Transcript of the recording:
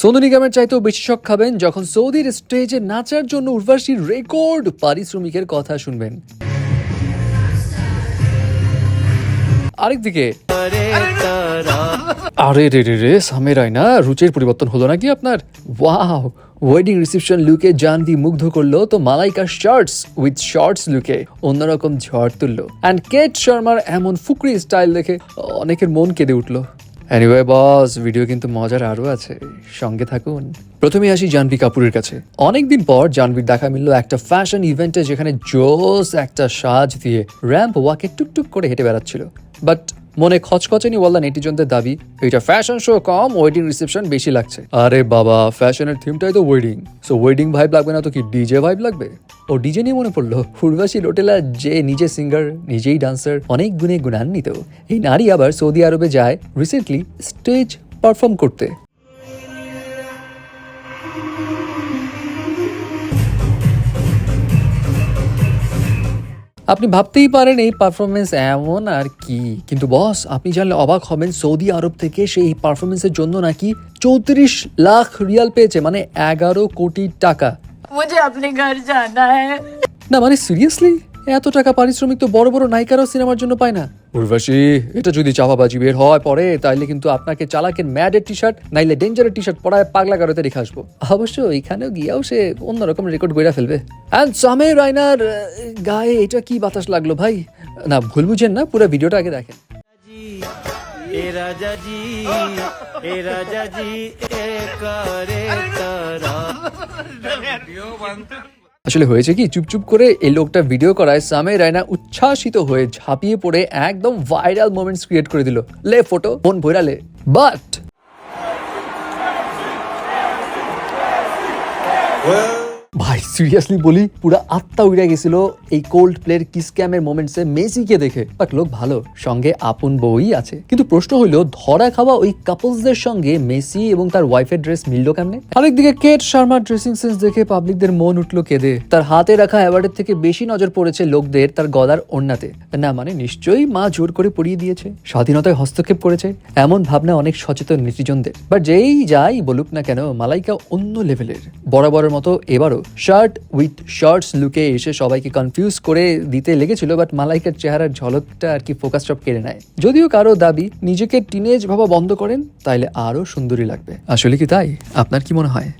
সোনু নিগমের চাইতেও বেশি শখ খাবেন যখন সৌদির স্টেজে নাচার জন্য উর্বাশীর রেকর্ড পারিশ্রমিকের কথা শুনবেন। আরেকদিকে। আরে রে রে রে, সামে রায়না, রুচির পরিবর্তন হলো নাকি আপনার? ওয়াও ওয়েডিং রিসেপশন লুকে জানভি মুগ্ধ করল তো মালাইকা শার্টস উইথ শর্টস লুকে অন্যরকম ঝড় তুললো। অ্যান্ড কেট শর্মার এমন ফুকরি স্টাইল দেখে অনেকের মন কেঁদে উঠল। এনিওয়ে বস ভিডিও কিন্তু মজার আরও আছে। সঙ্গে থাকুন। প্রথমে আসি জাহ্নবী কাপুরের কাছে। অনেকদিন পর জাহ্নবীর দেখা মিললো একটা ফ্যাশন ইভেন্টে যেখানে জোস একটা সাজ দিয়ে র্যাম্প ওয়াকে টুকটুক করে হেঁটে বেড়াচ্ছিল। বাট মনে খচখচেনি বললেন নেটিজনদের দাবি এটা ফ্যাশন শো কম ওয়েডিং রিসেপশন বেশি লাগছে। আরে বাবা ফ্যাশনের থিমটাই তো ওয়েডিং সো ওয়েডিং ভাইব লাগবে না তো কি ডিজে ভাইব লাগবে? ও ডিজে নিয়ে মনে পড়ল। উর্বাসী লোটেলা যে নিজে সিঙ্গার নিজেই ডান্সার অনেক গুণে গুণান্বিত। এই নারী আবার সৌদি আরবে যায় রিসেন্টলি স্টেজ পারফর্ম করতে। আপনি ভাবতেই পারেন এই পারফরমেন্স এমন আর কি। কিন্তু বস আপনি জানলে অবাক হবেন সৌদি আরব থেকে সেই পারফরমেন্সের জন্য নাকি চৌত্রিশ লাখ রিয়াল পেয়েছে মানে এগারো কোটি টাকা। না মানে সিরিয়াসলি এত টাকা পারিশ্রমিক তো বড় বড় নায়িকারাও সিনেমার জন্য পায় না। উর্বশী এটা যদি চাপাবাজি বের হয় পরে তাহলে কিন্তু আপনাকে চালাকের ম্যাডের টি শার্ট নাইলে ডেঞ্জারের টি শার্ট পরায় পাগলা গারোতে রেখে আসব। অবশ্য এখানেও গিয়েও সে অন্যরকম রেকর্ড গইরা ফেলবে। অ্যান্ড সামে রায়নার গায়ে এটা কি বাতাস লাগল ভাই? না ভুল বুঝেন না পুরো ভিডিওটা আগে দেখেন। এ রাজা জি এ রাজা জি এ করে তারা। আসলে হয়েছে কি, চুপচুপ করে এই লোকটা ভিডিও করায় সামে রায়না উচ্ছ্বাসিত হয়ে ঝাঁপিয়ে পড়ে একদম ভাইরাল মোমেন্টস ক্রিয়েট করে দিল। লে ফটো বোন ভৈরালে। বাট ভাই সিরিয়াসলি বলি, পুরো আত্মা উড়ে গেছিল এই কোল্ড প্লের কিস ক্যামের মোমেন্টসে মেসিকে দেখে। বাট লোক ভালো, সঙ্গে আপন বউই আছে। কিন্তু প্রশ্ন হইল, ধরা খাওয়া ওই কাপলসদের সঙ্গে মেসি এবং তার ওয়াইফের ড্রেস মিললো কেমনে? আরেকদিকে কেট শর্মার ড্রেসিং সেন্স দেখে পাবলিকদের মন উঠল কেঁদে। তার হাতে রাখা অ্যাওয়ার্ডের থেকে বেশি নজর পড়েছে লোকদের তার গলার ওড়নাতে। না মানে নিশ্চয়ই মা জোর করে পরিয়ে দিয়েছে। স্বাধীনতায় হস্তক্ষেপ করেছে। এমন ভাবনা অনেক সচেতন নেটিজনদের। বাট যেই যাই বলুক না কেন, মালাইকা অন্য লেভেলের বরাবরের মতো এবারও শার্ট উইথ শর্টস লুকে এসে সবাইকে কনফিউজ করে দিতে লেগেছিল বাট মালাইকার চেহারার ঝলকটা আর কি ফোকাস সব কেড়ে নেয়। যদিও কারও দাবি নিজেকে টিনেজ ভাবা বন্ধ করেন, তাইলে আরও সুন্দরী লাগবে। আসলে কি তাই? আপনার কি মনে হয়?